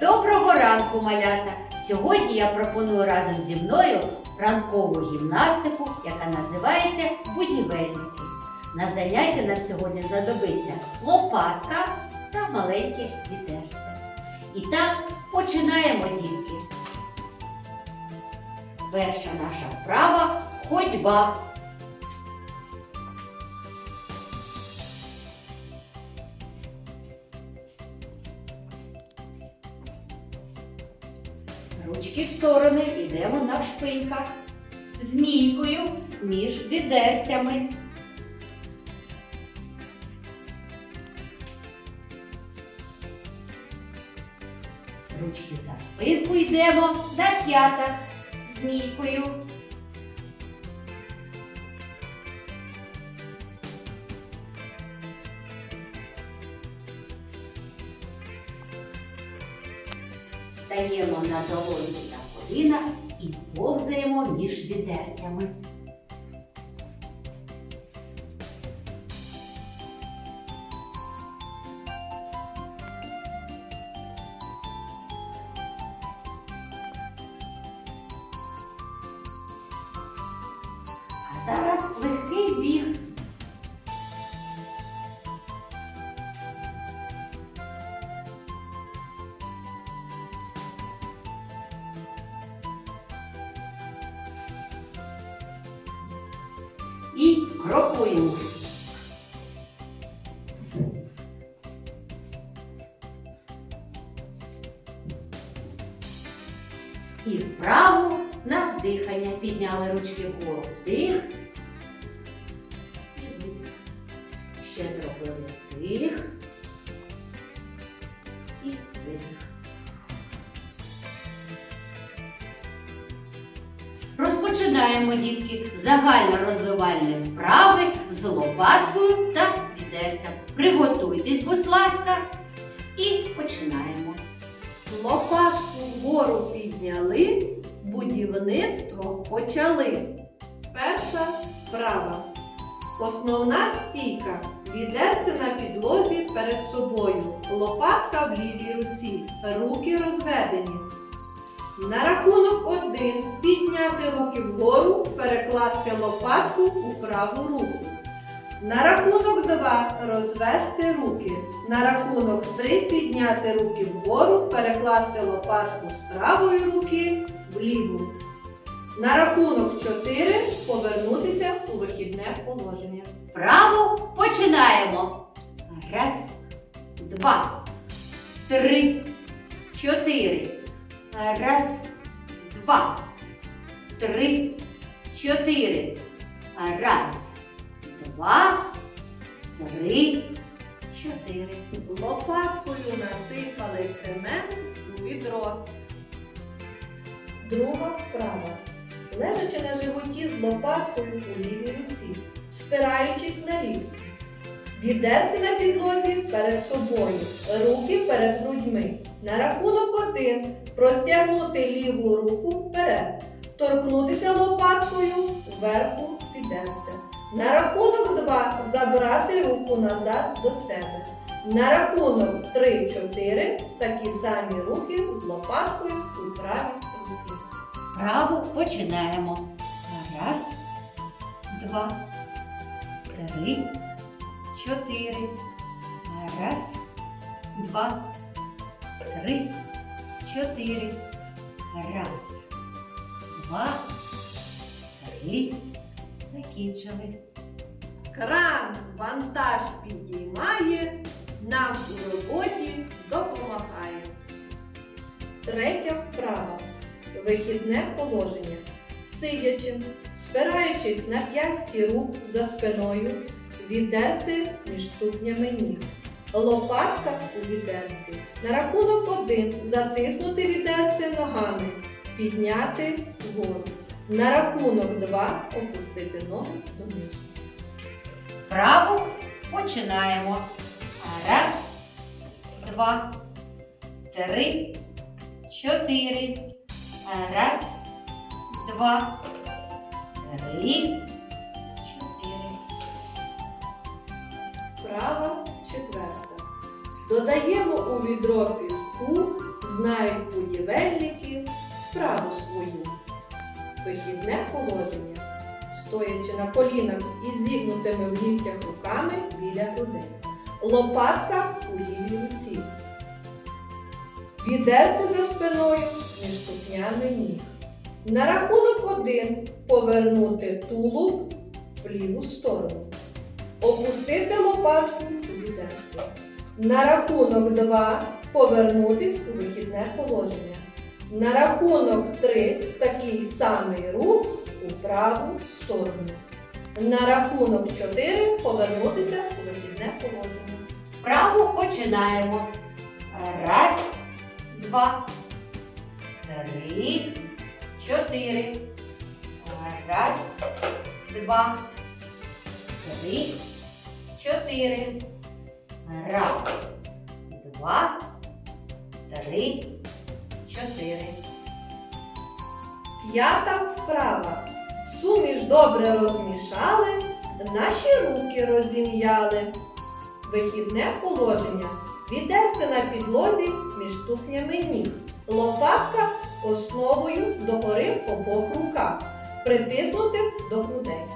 Доброго ранку, малята! Сьогодні я пропоную разом зі мною ранкову гімнастику, яка називається будівельники. На заняття нам сьогодні знадобиться лопатка та маленьке вітерце. І так, починаємо, дітки. Перша наша вправа ходьба. Сторони йдемо на шпиньках. Змійкою між відерцями. Ручки за спинку йдемо на п'ятах. Змійкою. Стаємо на долоньки коліна і повзаємо між відерцями. А зараз легкий біг. І крокуємо. І вправо на дихання. Підняли ручки вгору. Дих. І видих. Ще зробили дих. І видих. Розпочинаємо, дітки, загально-розвивальні вправи з лопаткою та відерцем. Приготуйтесь, будь ласка, і починаємо. Лопатку вгору підняли, будівництво почали. Перша вправа. Основна стійка. Відерце на підлозі перед собою. Лопатка в лівій руці. Руки розведені. На рахунок один підняти руки вгору, перекласти лопатку у праву руку. На рахунок два розвести руки. На рахунок три підняти руки вгору, перекласти лопатку з правої руки в ліву. На рахунок чотири повернутися у вихідне положення. Вправо починаємо. Раз, два, три, чотири. Раз, два, три, чотири. Раз, два, три, чотири. Лопаткою насипали цемент у відро. Друга вправа. Лежачи на животі з лопаткою у лівій руці, спираючись на лікці. Відерці на підлозі перед собою, руки перед грудьми. На рахунок один простягнути ліву руку вперед, торкнутися лопаткою вверху відерця. На рахунок два забрати руку назад до себе. На рахунок 3-4 такі самі рухи з лопаткою у правій руці. Вправо починаємо. Раз, два, три, чотири. Раз, два, три, чотири. Раз, два, три. Закінчили. Кран вантаж підіймає, нам у роботі допомагає. Третя вправа. Вихідне положення. Сидячи, спираючись на п'ясті рук за спиною, відерце між ступнями ніг. Лопатка у відерці. На рахунок один затиснути відерце ногами, підняти вгору. На рахунок два опустити ноги донизу. Вправо починаємо. Раз, два, три, чотири. Раз, два, три, Вправа четверта. Додаємо у відро піску, знають будівельники справу свою. Вихідне положення, стоячи на колінах і зігнутими в ліктях руками біля грудей. Лопатка у лівій руці. Відерце за спиною між ступнями ніг. На рахунок один повернути тулуб в ліву сторону. Опустити лопатку у відерце. На рахунок два повернутись у вихідне положення. На рахунок три такий самий рух у праву сторону. На рахунок чотири повернутися у вихідне положення. Вправу починаємо. Раз, два, три, чотири. Раз, два, три, чотири. Раз, два, три, чотири. П'ята вправа. Суміш добре розмішали, наші руки розім'яли. Вихідне положення. Відерце на підлозі між ступнями ніг. Лопатка основою догори в обох руках. Притиснути до грудей.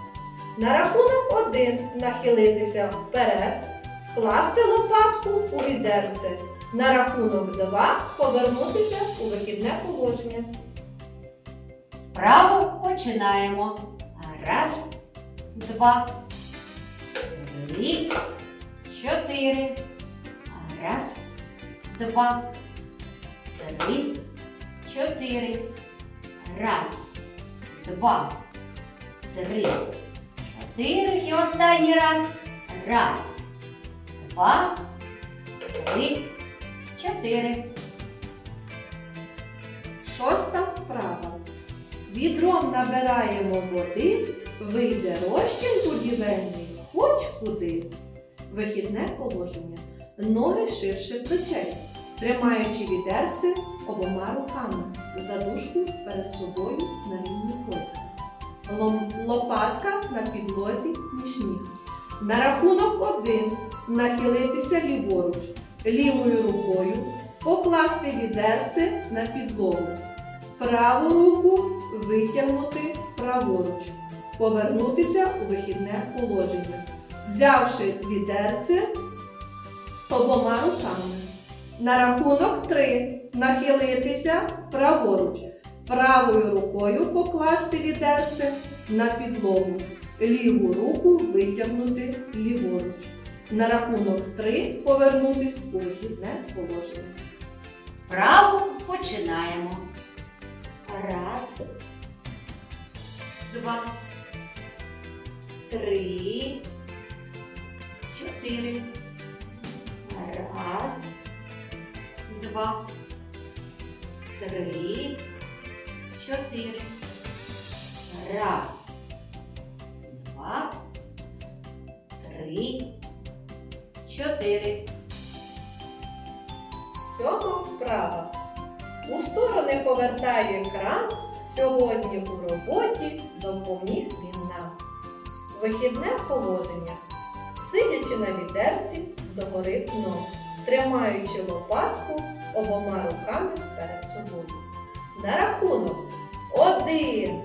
На рахунок один нахилитися вперед, вкласти лопатку у відерце. На рахунок два повернутися у вихідне положення. Вправо починаємо. Раз, два, три, чотири. Раз, два, три, чотири. Раз, два, три, чотири. І останній раз. Раз, два, три, чотири. Шоста вправа. Відром набираємо води, вийде розчин будівельний хоч куди. Вихідне положення. Ноги ширше плечей, тримаючи відерце обома руками, задушку перед собою на рівні пояса. Лопатка на підлозі між ніг. На рахунок один нахилитися ліворуч, лівою рукою покласти відерце на підлогу. Праву руку витягнути праворуч. Повернутися у вихідне положення. Взявши відерце обома руками. На рахунок три нахилитися праворуч. Правою рукою покласти відерце на підлогу. Ліву руку витягнути ліворуч. На рахунок три повернутись у вихідне положення. Вправо починаємо. Раз, два, три, чотири. Раз, два, три, чотири. Раз, два, три, чотири. Сьома вправа. У сторони повертає кран. Сьогодні у роботі допоміг він нам. Вихідне положення. Сидячи на відерці догори ног, тримаючи лопатку обома руками перед собою. На рахунок один,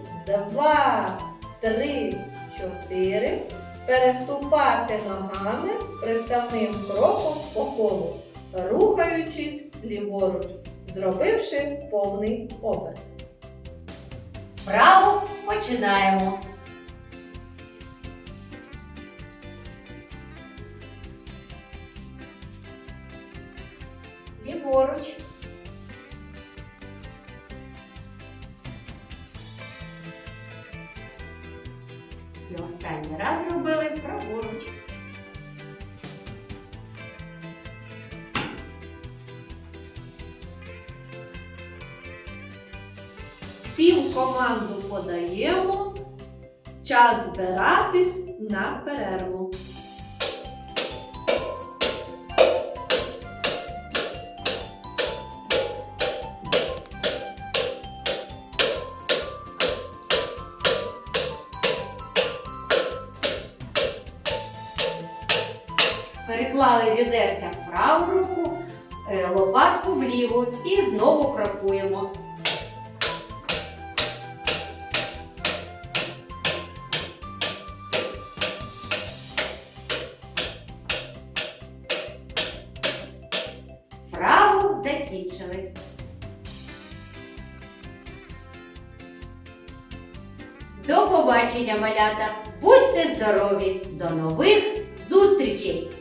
два, три, чотири. Переступати ногами приставним кроком по колу рухаючись ліворуч, зробивши повний оберт. Вправо починаємо. Ліворуч. Останній раз робили праворуч. Всім команду подаємо. Час збиратись на перерву. Переклали відерця в праву руку, е, лопатку вліво і знову крокуємо. Вправу закінчили. До побачення, малята! Будьте здорові! До нових зустрічей!